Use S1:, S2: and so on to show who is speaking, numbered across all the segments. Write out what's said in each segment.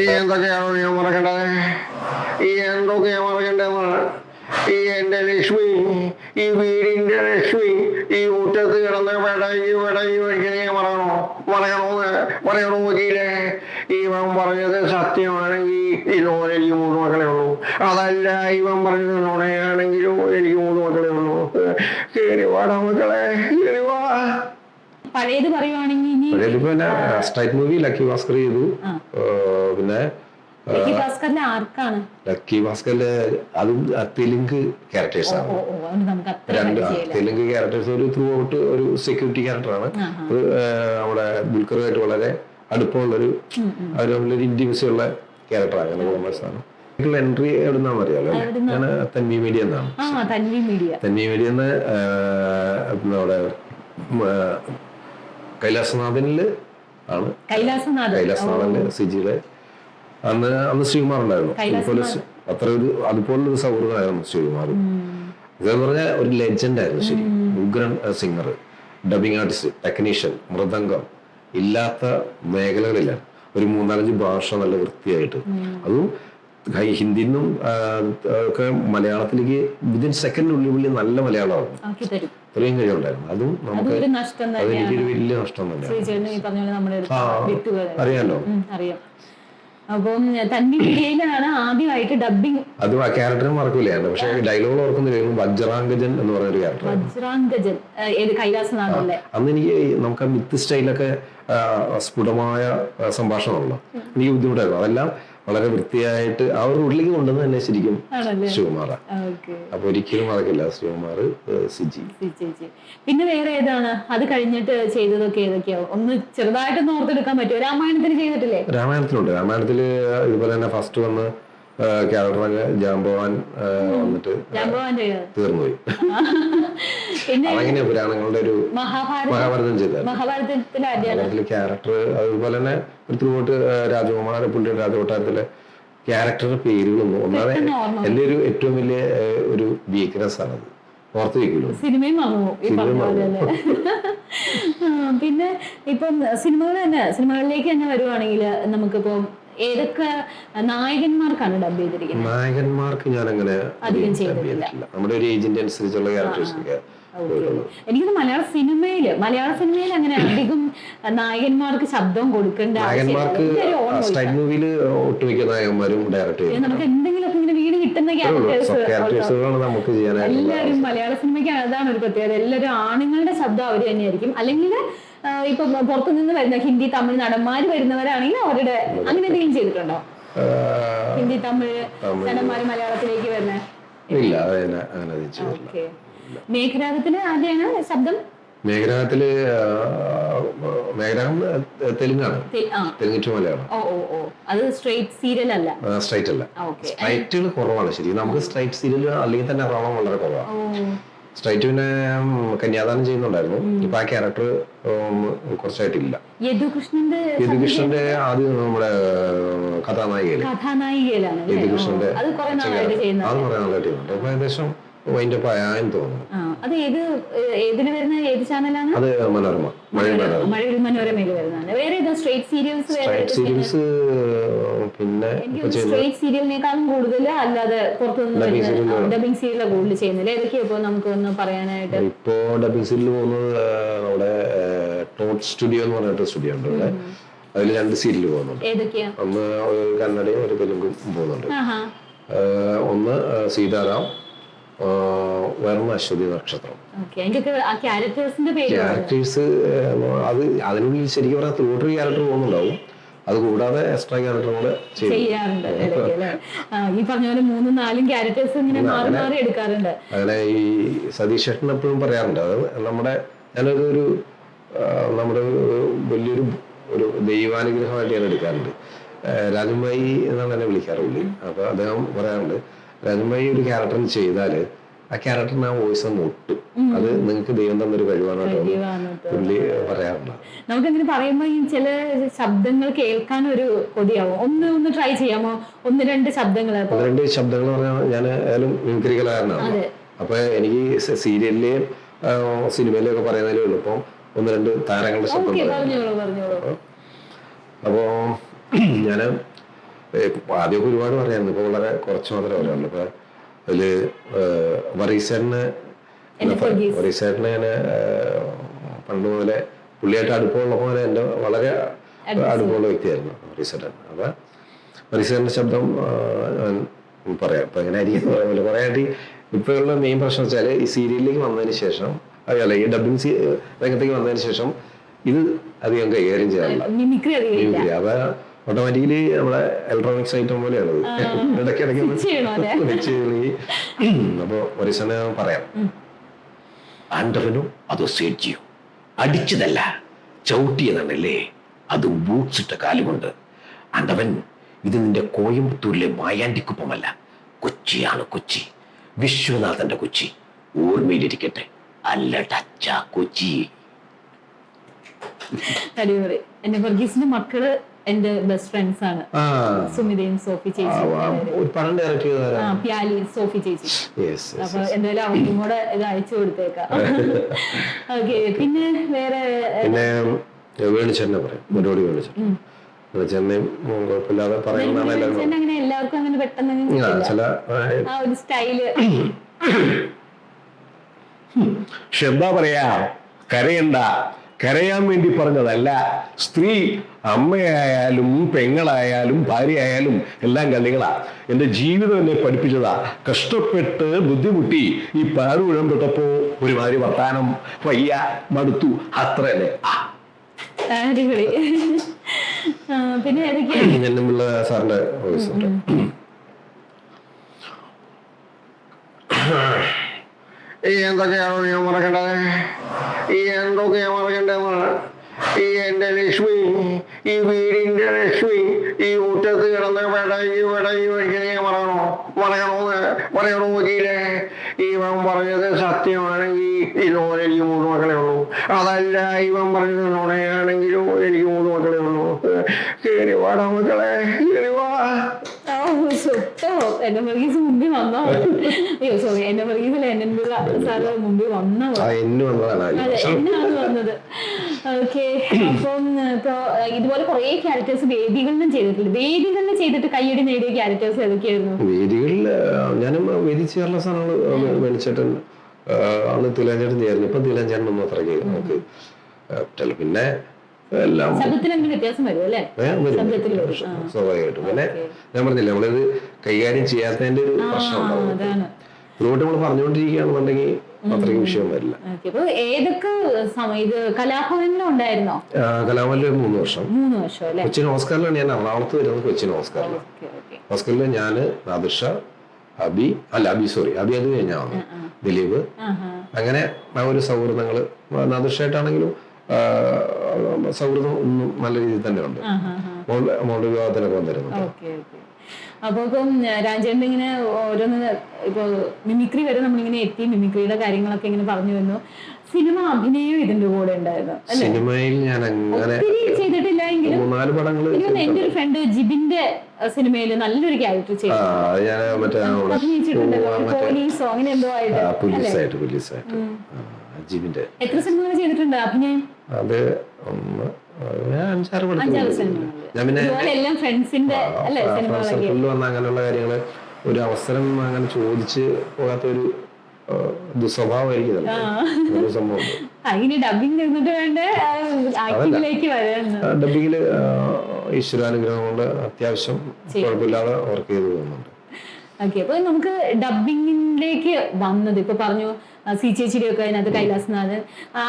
S1: ഈ എന്തൊക്കെയാണോ ഞാൻ മറക്കേണ്ടത് ഈ എന്തൊക്കെയാ മറക്കേണ്ടതെന്നാണ് ഈ എന്റെ ലക്ഷ്മി ഈ വീടിന്റെ ലക്ഷ്മി ഈ മുറ്റത്ത് കിടന്ന് പെടഞ്ഞ് പെടഞ്ഞ് മരിക്കണേ മറക്കണോ? മറക്കണോന്ന് പറയണോ നോക്കിയില്ലേ? ഇവൻ പറഞ്ഞത് സത്യമാണെങ്കിൽ ഇതുപോലെ എനിക്ക് മൂന്ന് മക്കളെ ഉള്ളൂ. അതല്ല ഇവൻ പറഞ്ഞത് നുണയാണെങ്കിലും എനിക്ക് മൂന്ന് മക്കളെ ഉള്ളൂ. വാടാ മക്കളെ.
S2: പഴയത് പറയുവാണെങ്കിൽ
S3: പിന്നെ സ്ട്രൈറ്റ് മൂവി ലക്കി ഭാസ്കർ ചെയ്തു. പിന്നെ
S2: ലക്കി ഭാസ്കറിന്റെ ആർക്കാണ്?
S3: ലക്കി ഭാസ്കറിന്റെ അതും തെലുങ്ക് ക്യാരക്ടേഴ്സ് ആണ്. രണ്ട് തെലുങ്ക് ക്യാരക്ടേഴ്സ് ഒരു ത്രൂ ഔട്ട് ഒരു സെക്യൂരിറ്റി ക്യാരക്ടറാണ് നമ്മുടെ ദുൽഖറുമായിട്ട് വളരെ അടുപ്പമുള്ളൊരു. അവർ തമ്മിലൊരു ഇന്റിമസി ഉള്ള ക്യാരക്ടറാണ് അങ്ങനെ കോമേഴ്സ് ആണ്. എൻട്രി എവിടുന്നാന്ന് അറിയാലോ? ഞാൻ തന്വി മീഡിയ എന്നാണ്
S2: ആ തൻവി മീഡിയ
S3: തന്വി മീഡിയ നമ്മുടെ കൈലാസനാഥനിൽ ആണ്.
S2: കൈലാസനാഥ്
S3: കൈലാസനാഥന്റെ സിജിയുടെ. അന്ന് അന്ന് ശ്രീകുമാർ ഉണ്ടായിരുന്നു. അതുപോലെ അത്ര ഒരു അതുപോലൊരു സൗഹൃദമായിരുന്നു ശ്രീകുമാർ. ഇതെന്ന് പറഞ്ഞാൽ ഒരു ലെജൻഡ് ആയിരുന്നു ശരി. ഉഗ്രൻ singer dubbing artist technician mridangam ഇല്ലാത്ത മേഖലകളില്ല. ഒരു മൂന്നാലഞ്ച് ഭാഷ നല്ല വൃത്തിയായിട്ട്. അതും ഹൈ- ഹിന്ദിന്നും ഒക്കെ മലയാളത്തിലേക്ക് വിതിൻ സെക്കൻഡിനുള്ളിൽ ഉള്ളി നല്ല
S2: മലയാളമാണ്
S3: ഇത്രയും കഴിവുണ്ടായിരുന്നു. അതും നമുക്ക് അതെനിക്കൊരു വലിയ നഷ്ടം തന്നെയാണ്. അറിയാലോ?
S2: അറിയാം. അപ്പം ആദ്യമായിട്ട് ഡബിങ്
S3: അത് ആ ക്യാരക്ടറും മറക്കൂലയാണ് പക്ഷെ ഡയലോഗ് ഓർക്കുന്നില്ല. വജ്രാംഗജൻ എന്ന് പറയുന്ന ഒരു ക്യാരക്ടർ
S2: വജ്രാംഗജൻ. ഏഹ്, ഏത് കൈലാസനാഥല്ലേ
S3: അന്ന് എനിക്ക് നമുക്ക് മിത്ത് സ്റ്റൈലൊക്കെ സ്ഫുടമായ സംഭാഷണമുള്ള എനിക്ക് ബുദ്ധിമുട്ടായിരുന്നു. അതെല്ലാം വളരെ വൃത്തിയായിട്ട് ആ ഒരു ഉള്ളിലേക്ക് കൊണ്ടുവന്ന് തന്നെ ശരിക്കും ശിവകുമാറ അപ്പൊ ഒരിക്കലും മറക്കില്ല ശിവകുമാർ സിജി.
S2: പിന്നെ വേറെ ഏതാണ്? അത് കഴിഞ്ഞിട്ട് ചെയ്തതൊക്കെ ഏതൊക്കെയാവും ഒന്ന് ചെറുതായിട്ട് ഓർത്തെടുക്കാൻ പറ്റുമോ? രാമായണത്തിന് ചെയ്തിട്ടില്ലേ?
S3: രാമായണത്തിലുണ്ട്. രാമായണത്തിൽ ഇതുപോലെ തന്നെ ഫസ്റ്റ് വന്ന് ക്യാരക്ടറൊക്കെ ജാംബവാൻ വന്നിട്ട് തീർന്നുപോയി. അതങ്ങനെ പുരാണങ്ങളുടെ ഒരു
S2: മഹാഭാരതം ചെയ്ത
S3: മഹാഭാരതത്തിലെ ക്യാരക്ടർ അതുപോലെ തന്നെ ഒരു ത്രൂട്ട് രാജകുമാര പുള്ളിയുടെ രാജകൊട്ടാരത്തിലെ ക്യാരക്ടറുടെ പേരുകളൊന്നും ഒന്നാമത് എന്റെ ഒരു ഏറ്റവും വലിയ ഒരു വീക്ക്നെസ് അത് ഓർത്ത് വെക്കുള്ളൂ
S2: സിനിമയും പിന്നെ ഇപ്പം സിനിമകൾ തന്നെ സിനിമകളിലേക്ക് തന്നെ വരുവാണെങ്കിൽ നമുക്കിപ്പം ഏതൊക്കെ നായകന്മാർക്കാണ് ഡബ് ചെയ്തിരിക്കുന്നത്?
S3: നായകന്മാർക്ക് ഞാൻ അങ്ങനെ
S2: അധികം ചെയ്തിട്ടില്ല.
S3: നമ്മുടെ ഒരു ഏജന്റ് അനുസരിച്ചുള്ള ക്യാരക്ടേഴ്സ് പോയിട്ടുള്ളൂ.
S2: മലയാള സിനിമയിൽ മലയാള സിനിമയിൽ അങ്ങനെ അധികം നായകന്മാർക്ക് ശബ്ദം കൊടുക്കേണ്ട
S3: നായകന്മാർക്ക് സ്ട്രൈറ്റ് മൂവിയിൽ ഒട്ടുമിക്ക നായകന്മാരും ഡയറക്ട്
S2: പിന്നെ നമുക്ക് എന്തെങ്കിലുമൊക്കെ ഇങ്ങനെ വീട് കിട്ടുന്ന ക്യാരക്ടേഴ്സ്
S3: ക്യാരക്ടേഴ്സുകളാണ് നമുക്ക് ചെയ്യാനായിട്ടുള്ള
S2: എല്ലാവരും മലയാള സിനിമയ്ക്ക് അതാണ് ഒരു പ്രത്യേകത. എല്ലാവരും ആണുങ്ങളുടെ ശബ്ദം അവർ തന്നെയായിരിക്കും. അല്ലെങ്കിൽ ഇപ്പൊ പുറത്തുനിന്ന് വരുന്ന ഹിന്ദി തമിഴ് നടന്മാര് വരുന്നവരാണെങ്കിൽ അവരുടെ അങ്ങനെ എന്തെങ്കിലും ചെയ്തിട്ടുണ്ടോ? ഹിന്ദി തമിഴ്. നടന്മാര് മലയാളത്തിലേക്ക് വരുന്ന?
S3: ഇല്ല അങ്ങനെ
S2: മേഘരാഗത്തിന് ആദ്യമാണ് ശബ്ദം?
S3: മേഘരാഗത്തിൽ മേഘരാഗം തെലുങ്കാണ് തെലുങ്ക് ടു മലയാളം.
S2: അത് സ്ട്രൈറ്റ് സീരിയൽ അല്ല?
S3: സ്ട്രൈറ്റ് അല്ല. സ്ട്രൈറ്റുകൾ കുറവാണ് ശരി നമുക്ക് സ്ട്രൈറ്റ് സീരിയൽ അല്ലെങ്കിൽ തന്നെ റോളം വളരെ കുറവാണ് സ്ട്രൈറ്റ് പിന്നെ കന്യാദാനം ചെയ്യുന്നുണ്ടായിരുന്നു. ഇപ്പൊ ആ ക്യാരക്ടർ കുറച്ചായിട്ടില്ല.
S2: യദുകൃഷ്ണന്റെ
S3: യദുകൃഷ്ണന്റെ ആദ്യം നമ്മുടെ
S2: കഥാനായികയിലാണ്?
S3: യദുകൃഷ്ണന്റെ
S2: അത് കുറെ നാളായിട്ട്
S3: കുറെ ചെയ്യുന്നുണ്ട്. അപ്പൊ ഏകദേശം വൈൻഡപ്പ് ആയെന്ന് തോന്നുന്നു
S2: അത് ഏത് ഏ- ഏതിൽ വരുന്ന ഏത് ചാനലാണ്?
S3: അത് മനോരമ മഴ മനോരമ
S2: മഴവിൽ മനോരമയിൽ വരുന്നതാണ്. വേറെ ഏതാ? സ്ട്രേറ്റ് സീരിയൽസ്
S3: സ്ട്രൈറ്റ് സീരീസ് പിന്നെ
S2: സ്ട്രേറ്റ് സീരിയലിനേക്കാളും കൂടുതൽ അല്ലാതെ പുറത്തുനിന്ന് ഡബിംഗ് സീരിയൽ കൂടുതൽ ചെയ്യുന്നില്ല ഏതൊക്കെയാ ഇപ്പൊ നമുക്ക് ഒന്ന് പറയാനായിട്ട്?
S3: ഇപ്പോ ഡബിംഗ് സീരിയൽ പോകുന്നത് നമ്മുടെ ടോട്ട് സ്റ്റുഡിയോ എന്ന് പറഞ്ഞിട്ട് സ്റ്റുഡിയോ ഉണ്ട് ഇവിടെ. അതിൽ രണ്ട് സീരിയൽ പോകുന്നുണ്ട്. ഒന്ന് ഒരു കന്നഡയും ഒരു തെലുങ്കും പോകുന്നുണ്ട്. ഒന്ന് സീതാറാം ആ, വേറൊന്ന് അശ്വതി നക്ഷത്രം. ക്യാരക്ടേഴ്സ് അത് അതിനുള്ളിൽ ശരിക്കും പറഞ്ഞാൽ ത്രൂട്ടർ ക്യാരക്ടർ പോകുന്നുണ്ടാവും. അത് കൂടാതെ എക്സ്ട്രാ ക്യാരക്ടർ കൂടെ
S2: ചെയ്യാറുണ്ട് ഈ പറഞ്ഞ പോലെ മൂന്നും നാലും ക്യാരക്ടേഴ്സ് ഇങ്ങനെ മാറി മാറി എടുക്കാറുണ്ട്.
S3: അങ്ങനെ ഈ സതീഷ് ചേട്ടൻ എപ്പോഴും പറയാറുണ്ട് അത് നമ്മുടെ ഞാനൊരു ഒരു നമ്മുടെ വലിയൊരു ഒരു ദൈവാനുഗ്രഹമായിട്ട് ഞാൻ എടുക്കാറുണ്ട്. രാജുമായി എന്നാണ് എന്നെ വിളിക്കാറുള്ളത്. അപ്പൊ അദ്ദേഹം പറയാറുണ്ട് രാജൻഭായി ഒരു ക്യാരക്ടർ ചെയ്താൽ ആ ക്യാരക്ടറിന് ആ വോയിസ് ഒന്ന് ഒട്ടും. അത് നിങ്ങൾക്ക് ദൈവം തന്നൊരു കഴിവാണ് പുള്ളി പറയാറുണ്ട്.
S2: നമുക്കിങ്ങനെ പറയുമ്പോൾ ഈ ചില ശബ്ദങ്ങൾ കേൾക്കാൻ ഒരു കൊതിയാവും. ഒന്ന് ഒന്ന് ട്രൈ ചെയ്യാമോ? ഒന്ന് രണ്ട് ശബ്ദങ്ങൾ
S3: ഒന്ന് രണ്ട് ശബ്ദങ്ങൾ പറഞ്ഞാൽ ഞാൻ ഏതായാലും മിമിക്രി കലാകാരനാണ്. അപ്പൊ എനിക്ക് സീരിയലിലെയും സിനിമയിലെയും ഒക്കെ പറയുന്നതിലും എളുപ്പം ഒന്ന് രണ്ട് താരങ്ങളുടെ ശബ്ദം അപ്പോ ഞാൻ ആദ്യമൊക്കെ ഒരുപാട് പറയായിരുന്നു. ഇപ്പൊ വളരെ കുറച്ച് മാത്രമേ പറയാറുള്ളൂ ഇപ്പൊ അതിൽ വറീസേട്ടന്
S2: വറീസറിന് forgive.
S3: ഞാൻ പണ്ട് മുതലേ പുള്ളിയായിട്ട് അടുപ്പമുള്ള പോലെ എന്റെ വളരെ അടുപ്പമുള്ള വ്യക്തിയായിരുന്നു വറീസേട്ടൻ. അപ്പൊ വറീസറിന്റെ ശബ്ദം പറയാം. ഇപ്പൊ എങ്ങനെ ആയിരിക്കും പറയാൻ കുറെ ആയിട്ട് ഇപ്പോഴുള്ള മെയിൻ പ്രശ്നം വെച്ചാൽ ഈ സീരിയലിലേക്ക് വന്നതിന് ശേഷം അല്ല ഈ ഡബിങ് രംഗത്തേക്ക് വന്നതിന് ശേഷം ഇത് അധികം കൈകാര്യം ചെയ്യാറില്ല.
S2: മിമിക്രി
S3: അത് ഓട്ടോമാറ്റിക്കലി നമ്മുടെ ഇലക്ട്രോണിക്സ് ഐറ്റം പോലെയാണ്
S2: ഇടയ്ക്ക് ഇടയ്ക്ക്
S3: അപ്പോൾ ഒരു സമയം പറയാം.
S4: ആണ്ടവനോ അതോ ചെയ്യൂ. അടിച്ചതല്ല ചവിട്ടിയതാണല്ലേ? അത് ബൂട്ട്സ് ഇട്ട കാലുകൊണ്ട്. ആണ്ടവൻ ഇത് നിന്റെ കോയമ്പത്തൂരിലെ മായാണ്ടിക്കുപ്പമല്ല. കൊച്ചിയാണ് കൊച്ചി. വിശ്വനാഥന്റെ കൊച്ചി. ഓർമ്മയിലിരിക്കട്ടെ. അല്ല ടച്ച കൊച്ചി.
S2: അടിപൊളി. എന്റെ വർഗീസിന്റെ മക്കൾ എന്റെ ബെസ്റ്റ് ഫ്രണ്ട്സ് ആണ് സുമിതയും സോഫി ചേച്ചി പ്യാലി സോഫി ചേച്ചി അപ്പൊ എന്തായാലും അവർക്കും കൂടെ ഇത് അയച്ചു കൊടുത്തേക്കാം ഓക്കെ പിന്നെ വേറെ
S3: പിന്നെ വേണിച്ചേട്ടനെ പറയും വേണിച്ചേട്ടൻ കുഴപ്പമില്ലാതെ പറയുന്നതാണ്
S2: അങ്ങനെ എല്ലാവർക്കും അങ്ങനെ പെട്ടെന്ന് അങ്ങ്
S3: ചില ആ,
S2: ആ ഒരു
S4: സ്റ്റൈൽ എന്താ പറയാ കരയണ്ട കരയാൻ വേണ്ടി പറഞ്ഞതല്ല. സ്ത്രീ അമ്മയായാലും പെങ്ങളായാലും ഭാര്യയായാലും എല്ലാം കണ്ണികളാ എന്റെ ജീവിതം എന്നെ പഠിപ്പിച്ചതാ. കഷ്ടപ്പെട്ട് ബുദ്ധിമുട്ടി ഈ പാട് ഉഴമ്പെട്ടപ്പോ ഒരുമാതിരി വർത്താനം വയ്യ മടുത്തു. അത്ര തന്നെ
S2: പിന്നെ
S3: സാറിന്റെ വോയിസ് ഉണ്ട്
S1: ഈ എന്തൊക്കെയാണോ ഞാൻ മറക്കേണ്ടത്? ഈ എന്തൊക്കെയാ മറക്കേണ്ടതെന്നാണ് ഈ എന്റെ ലക്ഷ്മി ഈ വീടിന്റെ ലക്ഷ്മി ഈ മുറ്റത്ത് കിടന്ന് പെടഞ്ഞ് പെടഞ്ഞ് വെക്കണേ മറക്കണോ? മറക്കണോന്ന് പറയണോ നോക്കിയില്ലേ? ഇവൻ പറഞ്ഞത് സത്യമാണെങ്കിൽ ഇതുപോലെ എനിക്ക് മൂന്ന് മക്കളെ ഉള്ളൂ. അതല്ല ഇവൻ പറഞ്ഞത് നുണയാണെങ്കിലും എനിക്ക് മൂന്ന് മക്കളെ ഉള്ളൂ. കയറി വാടാ മക്കളെ.
S2: സുട്ടോ എന്നെ വർഗീസ് മുമ്പിൽ വന്നോ അയ്യോ സോറി എന്നെ വർഗീസിൽ എന്നെ സാറ് മുമ്പിൽ വന്നോ അതെ എന്നാണ് വന്നത്. ഓക്കെ. അപ്പം ഇപ്പൊ ഇതുപോലെ കുറെ ക്യാരക്ടേഴ്സ് വേദികളിലും ചെയ്തിട്ടില്ല വേദികളിൽ ചെയ്തിട്ട് കയ്യടി നേടിയ ക്യാരക്ടേഴ്സ് ഏതൊക്കെയായിരുന്നു?
S3: വേദികളിൽ ഞാനും വേദി ചേർന്ന സാധനങ്ങൾ വേണിച്ചേട്ടൻ അന്ന് തിലാഞ്ചേട്ടൻ ചേർന്നു ഇപ്പം തിലാഞ്ചേട്ടൻ ഒന്നും അത്രയ്ക്ക് നമുക്ക്. പിന്നെ എല്ലാം. സ്വാഭാവികമായിട്ടും. പിന്നെ ഞാൻ പറഞ്ഞില്ല നമ്മളിത് കൈകാര്യം ചെയ്യാത്തതിന്റെ ഒരു പ്രശ്നം ഉണ്ടാവും. ഒരുപാട് നമ്മൾ പറഞ്ഞുകൊണ്ടിരിക്കുകയാണെന്നുണ്ടെങ്കിൽ അത്രയും വിഷയം വരില്ല.
S2: ഏതൊക്കെ സമയം ഇത് കലാഭവനിലും ഉണ്ടായിരുന്നോ?
S3: ആ, കലാമല്ല മൂന്ന് വർഷം.
S2: മൂന്ന് വർഷം
S3: കൊച്ചിൻ ഓസ്കാറിലാണ് ഞാൻ എറണാകുളത്ത് വരുന്നത് കൊച്ചിൻ ഓസ്കാറിൽ ഓസ്കാറിൽ ഞാൻ നാദിഷ അബി അല്ല അബി സോറി. അബി അത് കഴിഞ്ഞാ വന്നു ദിലീപ്. അങ്ങനെ ആ ഒരു സൗഹൃദങ്ങൾ. നാദിഷായിട്ടാണെങ്കിലും സൗഹൃദം ഒന്നും നല്ല രീതിയിൽ തന്നെ ഉണ്ട് മോളുടെ വിവാഹത്തിനൊക്കെ വന്നിരുന്നു.
S2: അപ്പൊ ഇപ്പം രാജേണ്ട ഇങ്ങനെ ഓരോന്ന് ഇപ്പൊ മിമിക്രി വരെ നമ്മളിങ്ങനെ എത്തി മിമിക്രിയുടെ കാര്യങ്ങളൊക്കെ ഇങ്ങനെ പറഞ്ഞു വന്നു. സിനിമ അഭിനയം ഇതിന്റെ കൂടെ ഉണ്ടായിരുന്നു
S3: സിനിമയിൽ ഞാൻ അങ്ങനെ
S2: ചെയ്തിട്ടില്ല എങ്കിലും
S3: മൂന്നാൽ പടങ്ങൾ
S2: എന്റെ ഒരു ഫ്രണ്ട് ജിബിന്റെ സിനിമയിൽ നല്ലൊരു ക്യാരക്ടർ ചെയ്തു. അഭിനയിച്ചിട്ടുണ്ടല്ലോ പോലീസോ അങ്ങനെ എന്തോ ആയിട്ട്
S3: അജീബിന്റെ
S2: എത്ര സിനിമകൾ ചെയ്തിട്ടുണ്ട് അഭിനയം?
S3: അത് ഒന്ന് അഞ്ചാറ് സർക്കിളിൽ വന്ന അങ്ങനെയുള്ള കാര്യങ്ങൾ ഒരു അവസരം അങ്ങനെ ചോദിച്ച് പോകാത്ത ഒരു ദുസ്വഭാവമായിരിക്കും സംഭവം. ഡബിങ്ങിൽ ഈശ്വരാനുഗ്രഹം കൊണ്ട് അത്യാവശ്യം കുഴപ്പമില്ലാതെ വർക്ക് ചെയ്തു പോകുന്നുണ്ട്.
S2: ഓക്കെ അപ്പൊ നമുക്ക് ഡബിങ്ങിലേക്ക് വന്നത്. ഇപ്പൊ പറഞ്ഞു സി ചേച്ചിയുടെ ഒക്കെ അതിനകത്ത് കൈലാസനാഥൻ.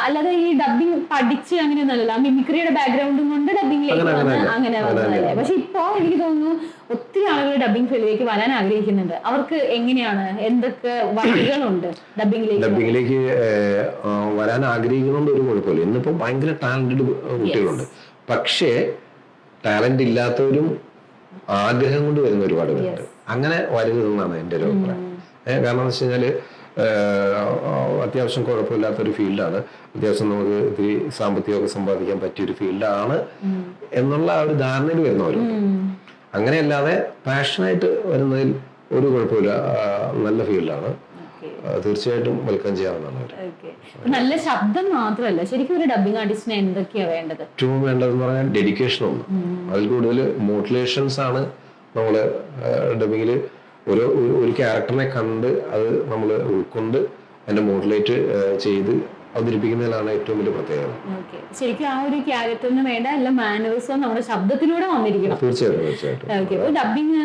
S2: അല്ലാതെ ഈ ഡബിങ് പഠിച്ച് അങ്ങനെ ഒന്നല്ല മിമിക്രിയുടെ ബാക്ക്ഗ്രൗണ്ടും കൊണ്ട് ഡബിങ്ങിലേക്ക്
S3: അങ്ങനെ,
S2: വന്ന്
S3: അങ്ങനെ,
S2: വന്നതല്ലേ? പക്ഷെ ഇപ്പൊ എനിക്ക് തോന്നുന്നു ഒത്തിരി ആളുകൾ ഡബിങ് ഫീൽഡിലേക്ക് വരാൻ ആഗ്രഹിക്കുന്നുണ്ട്. അവർക്ക് എങ്ങനെയാണ്? എന്തൊക്കെ വഴികളുണ്ട് ഡബിങ്ങിലേക്ക്
S3: ഡബിങ്ങിലേക്ക് വരാൻ ആഗ്രഹിക്കുന്നുണ്ട് ഒരു കുഴപ്പമില്ല. ഇന്നിപ്പോ ഭയങ്കര ടാലന്റഡ് കുട്ടികളുണ്ട്. പക്ഷേ ടാലന്റ് ഇല്ലാത്തവരും ആഗ്രഹം കൊണ്ട് വരുന്ന ഒരുപാട് പേരുണ്ട്. അങ്ങനെ വരരുതെന്നാണ് എന്റെ ഒരു അഭിപ്രായം. കാരണം എന്ന് വെച്ച് കഴിഞ്ഞാൽ അത്യാവശ്യം കുഴപ്പമില്ലാത്ത ഒരു ഫീൽഡാണ്. അത്യാവശ്യം നമുക്ക് ഇത്തിരി സാമ്പത്തികമൊക്കെ സമ്പാദിക്കാൻ പറ്റിയ ഒരു ഫീൽഡാണ് എന്നുള്ള ആ ഒരു ധാരണയിൽ വരുന്നവരുണ്ട്. അങ്ങനെയല്ലാതെ പാഷനായിട്ട് വരുന്നതിൽ ഒരു കുഴപ്പമില്ല. നല്ല ഫീൽഡാണ്. തീർച്ചയായിട്ടും വെൽക്കം ചെയ്യാവുന്നതാണ്
S2: നല്ല ശബ്ദം മാത്രമല്ല ശരിക്കും ഒരു ഡബിംഗ് ആർട്ടിസ്റ്റിന് എന്തൊക്കെയാ വേണ്ടത്?
S3: ഏറ്റവും വേണ്ടതെന്ന് പറഞ്ഞാൽ ഡെഡിക്കേഷൻ ഒന്ന്. അതിൽ കൂടുതൽ മോട്ടിവേഷൻസ് ആണ്. നമ്മൾ ഡബിങ്ങിൽ ഒരു ഒരു- ക്യാരക്ടറിനെ കണ്ട് അത് നമ്മൾ ഉൾക്കൊണ്ട് അതിന്റെ മോഡുലേറ്റ് ചെയ്ത് അവതരിപ്പിക്കുന്നതിലാണ് ഏറ്റവും വലിയ പ്രത്യേകത.
S2: ശരിക്കും ആ ഒരു ക്യാരക്ടറിന് വേണ്ട എല്ലാ മാനേഴ്സും നമ്മുടെ ശബ്ദത്തിലൂടെ വന്നിരിക്കണം.
S3: തീർച്ചയായിട്ടും
S2: ഡബിങ്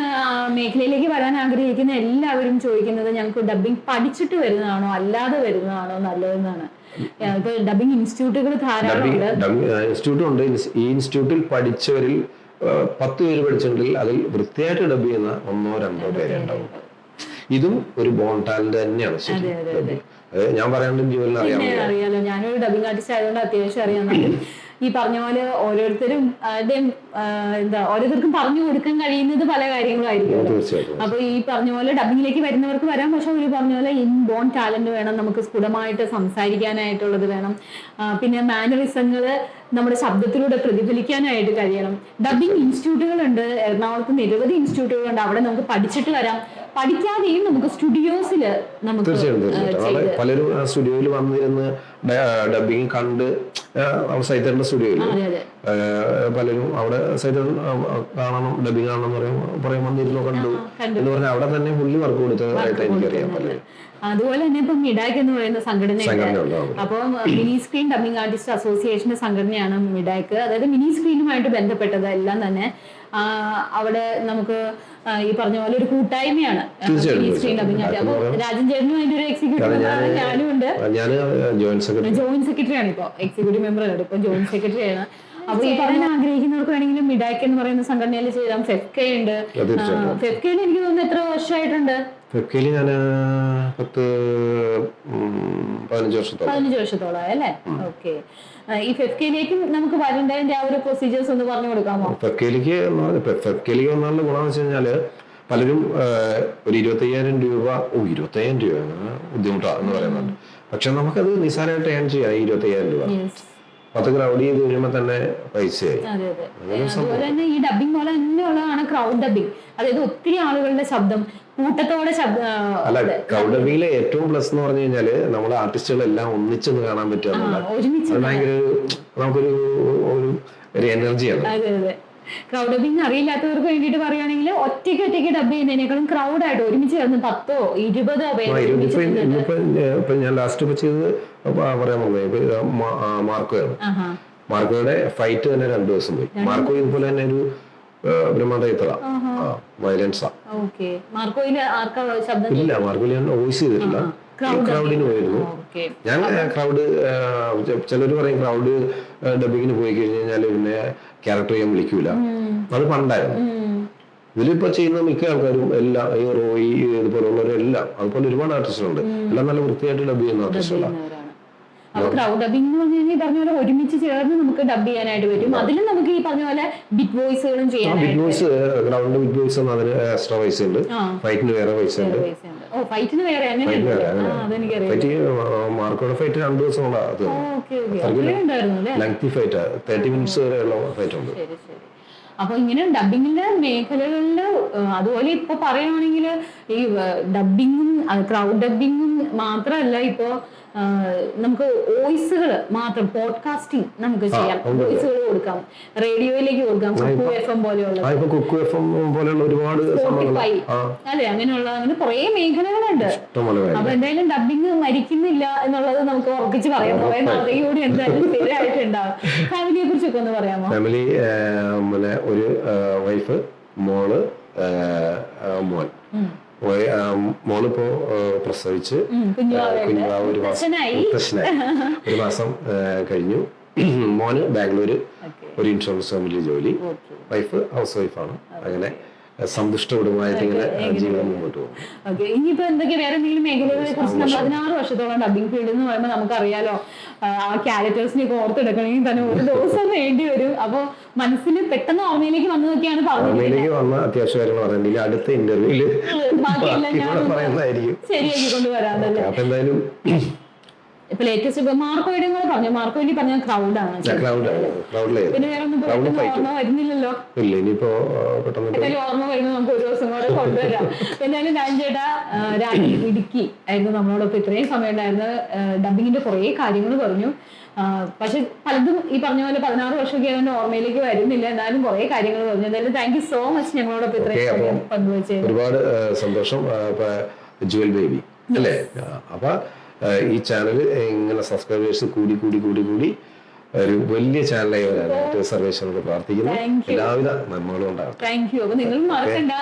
S2: മേഖലയിലേക്ക് വരാൻ ആഗ്രഹിക്കുന്ന എല്ലാവരും ചോദിക്കുന്നത് ഞങ്ങൾക്ക് ഡബിങ് പഠിച്ചിട്ട് വരുന്നതാണോ അല്ലാതെ വരുന്നതാണോ നല്ലതെന്നാണ്. ഡബിങ് ഇൻസ്റ്റിറ്റ്യൂട്ടുകൾ ധാരാളം
S3: ഇൻസ്റ്റിറ്റ്യൂട്ട് ഉണ്ട്. ഈ ഇൻസ്റ്റിറ്റ്യൂട്ടിൽ പഠിച്ചവരിൽ പത്ത് പേര് പഠിച്ചിട്ടുണ്ടെങ്കിൽ അതിൽ വൃത്തിയായിട്ട് ഡബ് ചെയ്യുന്ന ഒന്നോ രണ്ടോ പേരെ ഉണ്ടാവും. ഇതും ഒരു ബോൺ ടാലന്റ് തന്നെയാണ് ശരി. ഞാൻ പറയാണ്ട് ജീവനിൽ അറിയാം
S2: ഞാനൊരു ഡബിങ് ആർട്ടിസ്റ്റ് ആയതുകൊണ്ട് അത്യാവശ്യം അറിയാം ഈ പറഞ്ഞ പോലെ ഓരോരുത്തരും എന്താ ഓരോരുത്തർക്കും പറഞ്ഞു കൊടുക്കാൻ കഴിയുന്നത് പല കാര്യങ്ങളായിരിക്കും അപ്പൊ ഈ പറഞ്ഞ പോലെ ഡബിങ്ങിലേക്ക് വരുന്നവർക്ക് വരാം. പക്ഷെ ഒരു പറഞ്ഞ പോലെ ഇൻ ബോൺ ടാലന്റ് വേണം. നമുക്ക് സ്ഫുടമായിട്ട് സംസാരിക്കാനായിട്ടുള്ളത് വേണം. പിന്നെ മാനറിസങ്ങൾ നമ്മുടെ ശബ്ദത്തിലൂടെ പ്രതിഫലിക്കാനായിട്ട് കഴിയണം. ഡബിങ് ഇൻസ്റ്റിറ്റ്യൂട്ടുകളുണ്ട് എറണാകുളത്ത് നിരവധി ഇൻസ്റ്റിറ്റ്യൂട്ടുകളുണ്ട് അവിടെ നമുക്ക് പഠിച്ചിട്ട് വരാം. പഠിക്കാതെയും നമുക്ക് സ്റ്റുഡിയോസിൽ നമുക്ക്
S3: തീർച്ചയായിട്ടും പലരും സ്റ്റുഡിയോയിൽ വന്നിരുന്ന് ഡബിങ് കണ്ട് സൈതന്റെ സ്റ്റുഡിയോയിൽ പലരും അവിടെ സൈതൻ കാണണം ഡബിങ് കാണണം എന്ന് പറയും പറയും വന്നിരുന്നു കണ്ടു. എന്ന് പറഞ്ഞാൽ അവിടെ തന്നെ പുള്ളി വർക്ക് കൊടുത്തതായിട്ട് എനിക്കറിയാം പലരും.
S2: അതുപോലെ തന്നെ ഇപ്പം മിഡാക് എന്ന് പറയുന്ന സംഘടനയുണ്ട്. അപ്പം മിനി സ്ക്രീൻ ഡബിംഗ് ആർട്ടിസ്റ്റ് അസോസിയേഷന്റെ സംഘടനയാണ് മിഡാക്ക്. അതായത് മിനി സ്ക്രീനുമായിട്ട് ബന്ധപ്പെട്ടത് എല്ലാം തന്നെ അവിടെ നമുക്ക് ഈ പറഞ്ഞ പോലെ ഒരു കൂട്ടായ്മയാണ്. രാജൻ ചേട്ടനും അതിന്റെ ഒരു എക്സിക്യൂട്ടീവ് ഞാനും ഉണ്ട്
S3: ഞാൻ ജോയിന്റ് സെക്രട്ടറി.
S2: ആണ് ഇപ്പൊ. എക്സിക്യൂട്ടീവ് മെമ്പർ ആണ് ഇപ്പൊ ജോയിന്റ് സെക്രട്ടറി ആണ്. അപ്പൊ ഈ പറയാൻ ആഗ്രഹിക്കുന്നവർക്ക് വേണമെങ്കിലും മിഡാക്ക് എന്ന് പറയുന്ന സംഘടനയിൽ ചേരാം. ഫെഫ്കെ ഉണ്ട്
S3: ഫെഫ്കെ
S2: ഫെഫ്കയിൽ എനിക്ക് തോന്നുന്നു എത്ര വർഷമായിട്ടുണ്ട്?
S3: ഫെക്കയിൽ ഞാൻ പത്ത് പതിനഞ്ച് വർഷത്തോളം.
S2: പതിനഞ്ച് വർഷത്തോളമായി അല്ലേ? ഓക്കെ. ഈ ഫെഫ്കയിലേക്കും നമുക്ക് വരേണ്ടതിന്റെ ആ ഒരു പ്രൊസീജിയേഴ്സ് ഒന്ന് പറഞ്ഞു കൊടുക്കാമോ?
S3: ഫെക്കയിലേക്ക് ഫെക്കയിലേക്ക് വന്നാലുള്ള ഗുണമെന്ന് വെച്ച് കഴിഞ്ഞാൽ പലരും ഒരു ഇരുപത്തയ്യായിരം രൂപ ഓ ഇരുപത്തയ്യായിരം രൂപ അങ്ങനെ ബുദ്ധിമുട്ടാ എന്ന് പറയുന്നുണ്ട്. പക്ഷെ നമുക്കത് നിസ്സാരമായിട്ട് ഏൺ ചെയ്യാം ഇരുപത്തയ്യായിരം രൂപ. പത്ത് ക്രൗഡ് ചെയ്ത് കഴിയുമ്പോ തന്നെ പൈസയായി.
S2: അതുപോലെ തന്നെ ഈ ഡബിംഗ് പോലെ തന്നെയുള്ളതാണ് ക്രൗഡ് ഡബിംഗ് അതായത് ഒത്തിരി ആളുകളുടെ ശബ്ദം കൂട്ടത്തോടെ
S3: അല്ല ക്രൗഡ് ഏറ്റവും പ്ലസ് എന്ന് പറഞ്ഞു കഴിഞ്ഞാൽ നമ്മുടെ ആർട്ടിസ്റ്റുകളെല്ലാം ഒന്നിച്ചൊന്ന് കാണാൻ പറ്റുക ഭയങ്കര നമുക്കൊരു ഒരു ഒരു എനർജിയാണ്
S2: ക്രൗഡ് അറിയില്ലാത്തവർക്ക് വേണ്ടിയിട്ട് പറയുകയാണെങ്കിൽ ഒറ്റയ്ക്ക് ഒറ്റയ്ക്ക് ഡബ് ചെയ്യുന്നതിനേക്കാളും ക്രൗഡായിട്ട് ഒരുമിച്ച് ചേർന്ന് പത്തോ ഇരുപതോ പേര്
S3: ഞാൻ ലാസ്റ്റ് ഇപ്പൊ ചെയ്തത് പറയാൻ പോകുന്നത്. മാർക്കോയാണ്. മാർക്കോയുടെ ഫൈറ്റ് തന്നെ രണ്ടു ദിവസം പോയി. മാർക്കോ ഇതുപോലെ തന്നെ ഒരു വയലൻസാ. ഇല്ല വോയിസ് ചെയ്തിട്ടില്ല. ക്രൗഡിന് പോയിരുന്നു. ഞാൻ ക്രൗഡ് ചിലർ പറയും ക്രൗഡ് ഡബിങ്ങിന് പോയി കഴിഞ്ഞ് കഴിഞ്ഞാൽ പിന്നെ ക്യാരക്ടർ ചെയ്യാൻ വിളിക്കൂല. അത് പണ്ടായിരുന്നു. ഇതിലിപ്പോ ചെയ്യുന്ന മിക്ക ആൾക്കാരും എല്ലാം ഈ റോയി ഇതുപോലുള്ളവരെല്ലാം അതുപോലെ ഒരുപാട് ആർട്ടിസ്റ്റുകളുണ്ട് എല്ലാം നല്ല വൃത്തിയായിട്ട് ഡബ് ചെയ്യുന്ന ആർട്ടിസ്റ്റുകളാണ്
S2: അപ്പൊ ക്രൗഡ് ഡബിംഗ് എന്ന് പറഞ്ഞു പറഞ്ഞ പോലെ ഒരുമിച്ച് ചേർന്ന് നമുക്ക് ഡബ് ചെയ്യാനായിട്ട് പറ്റും. അതിലും നമുക്ക് ഈ പറഞ്ഞ പോലെ bit വോയിസുകളും
S3: big voice ground big voice അതിന് എക്സ്ട്രാ പൈസ ഉണ്ട്. ഫൈറ്റിന് വേറെ പൈസ ഉണ്ട്.
S2: ഓ ഫൈറ്റിന് വേറെ അങ്ങനെ
S3: ഫൈറ്റ് മാർക്കോടെ ഫൈറ്റ് രണ്ടു ദിവസമുള്ള ലെങ്തി തേർട്ടി മിനിറ്റ്സ് വരെയുള്ള ഫൈറ്റ് ഉണ്ട്.
S2: അപ്പൊ ഇങ്ങനെ ഡബിങ്ങിന്റെ മേഖലകളിൽ അതുപോലെ ഇപ്പൊ പറയുകയാണെങ്കിൽ ഈ ഡബിങ്ങും ക്രൗഡ് ഡബിങ്ങും മാത്രമല്ല ഇപ്പോ നമുക്ക് വോയിസുകൾ മാത്രം പോഡ്കാസ്റ്റിംഗ് നമുക്ക് ചെയ്യാം. വോയിസുകൾ കൊടുക്കാം. റേഡിയോയിലേക്ക് കൊടുക്കാം. കുക്കു എഫ് എം പോലെയുള്ള
S3: ആ ഇപ്പൊ കുക്കു എഫ് എം പോലെയുള്ള ഒരുപാട്
S2: സ്പോട്ടിഫൈ അതെ അങ്ങനെയുള്ള അങ്ങനെ കുറെ മേഖലകളുണ്ട്. അപ്പൊ എന്തായാലും ഡബിങ് മരിക്കുന്നില്ല എന്നുള്ളത് നമുക്ക് ഉറപ്പിച്ച് പറയാം. കുറെ നാളത്തേക്ക് കൂടി എന്തായാലും സ്ഥിരമായിട്ടുണ്ടാവും. ഫാമിലിയെ കുറിച്ചൊക്കെ ഒന്ന് പറയാമോ?
S3: ഫാമിലി ഒരു വൈഫ് മോൾ മോൻ. മോളിപ്പോ പ്രസവിച്ച്. കുഞ്ഞുവാവ് ഒരു മാസം. ഒരു മാസം കഴിഞ്ഞു. മോന് ബാംഗ്ലൂര് ഒരു ഇൻഷുറൻസ് കമ്പനിയിൽ ജോലി. വൈഫ് ഹൗസ് വൈഫാണ് അങ്ങനെ സന്തുഷ്ടകുടുംബമായിട്ട് ഇങ്ങനെ ജീവിതം മുമ്പോട്ട് പോകും
S2: ഓക്കെ. ഇനിയിപ്പോ എന്തൊക്കെ വേറെ എന്തെങ്കിലും മേഖലകളെ കുറിച്ച് നമ്മൾ പതിനാറ് വർഷത്തോളം ഡബിംഗ് ഫീൽഡ് എന്ന് പറയുമ്പോൾ നമുക്കറിയാലോ ആ, ക്യാരക്ടേഴ്സിനെ ഒക്കെ ഓർത്തെടുക്കണമെങ്കിൽ തന്നെ ഒരു ദിവസം വേണ്ടി വരും. അപ്പൊ മനസ്സിൽ പെട്ടെന്ന് ഓർമ്മയിലേക്ക് വന്നതൊക്കെയാണ്
S3: ഓർമ്മയിലേക്ക് വന്ന അത്യാവശ്യ കാര്യങ്ങൾ പറയുന്നില്ല അടുത്ത ഇന്റർവ്യൂൽ
S2: ശരിയാക്കി കൊണ്ടുവരാന്നല്ലേ
S3: അപ്പൊ എന്തായാലും
S2: ഇപ്പൊ ലേറ്റസ്റ്റ് ഇപ്പൊ മാർക്കോ ഇടങ്ങൾ പറഞ്ഞു. മാർക്കോ വേണ്ടി പറഞ്ഞ ക്രൗഡാണ് പിന്നെ വേറെ ഒന്നും. ഓർമ്മ വരുന്നില്ലല്ലോ.
S3: ഇല്ല ഇനിയിപ്പോ
S2: ഓർമ്മ വരുന്നു നമുക്ക് ഒരു ദിവസം കൂടെ കൊണ്ടുവരാം. എന്തായാലും ഞാൻ ചേട്ടാ ആ, രാജി ഇടുക്കി ആയിരുന്നു നമ്മളോടൊപ്പം ഇത്രയും സമയം ഉണ്ടായിരുന്ന ഡബിങ്ങിന്റെ കുറെ കാര്യങ്ങൾ പറഞ്ഞു. പക്ഷെ പലതും ഈ പറഞ്ഞ പോലെ പതിനാറ് വർഷമൊക്കെ അവന്റെ ഓർമ്മയിലേക്ക് വരുന്നില്ല. എന്നാലും കുറെ കാര്യങ്ങൾ പറഞ്ഞു. എന്തായാലും താങ്ക് യു സോ മച്ച് ഞങ്ങളോടൊപ്പം
S3: ഇത്ര
S2: ഇത്രയും പങ്കുവച്ചത്
S3: ഒരുപാട് സന്തോഷം. ജുവൽ ബേബി അല്ലേ? അപ്പൊ ഈ ചാനൽ ഇങ്ങനെ സബ്സ്ക്രൈബേഴ്സ് കൂടി കൂടി കൂടി കൂടി ഒരു വലിയ ചാനലായി വരാനായിട്ട് സർവേശ്വരനോട് പ്രാർത്ഥിക്കുന്നു. എല്ലാവിധ നന്മകളും ഉണ്ടാകും
S2: താങ്ക് യു അപ്പൊ നിങ്ങൾ മറക്കണ്ട.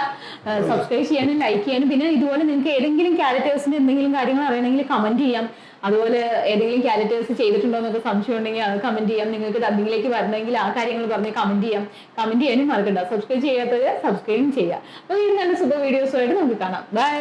S2: സബ്സ്ക്രൈബ് ചെയ്യാനും ലൈക്ക് ചെയ്യാനും. പിന്നെ ഇതുപോലെ നിങ്ങൾക്ക് ഏതെങ്കിലും ക്യാരക്ടേഴ്സിന്റെ എന്തെങ്കിലും കാര്യങ്ങൾ അറിയണമെങ്കിൽ കമന്റ് ചെയ്യാം. അതുപോലെ ഏതെങ്കിലും ക്യാരക്ടേഴ്സ് ചെയ്തിട്ടുണ്ടോ എന്നൊക്കെ സംശയം ഉണ്ടെങ്കിൽ അത് കമന്റ് ചെയ്യാം. നിങ്ങൾക്ക് ഡബിങ്ങിലേക്ക് വരണമെങ്കിൽ ആ കാര്യങ്ങൾ പറഞ്ഞ് കമന്റ് ചെയ്യാം. കമന്റ് ചെയ്യാനും മറക്കണ്ട. സബ്സ്ക്രൈബ് ചെയ്യാത്തത് സബ്സ്ക്രൈബും ചെയ്യാം അപ്പൊ വീണ്ടും നല്ല സുഖ വീഡിയോസുമായിട്ട് നമുക്ക് കാണാം. ബൈ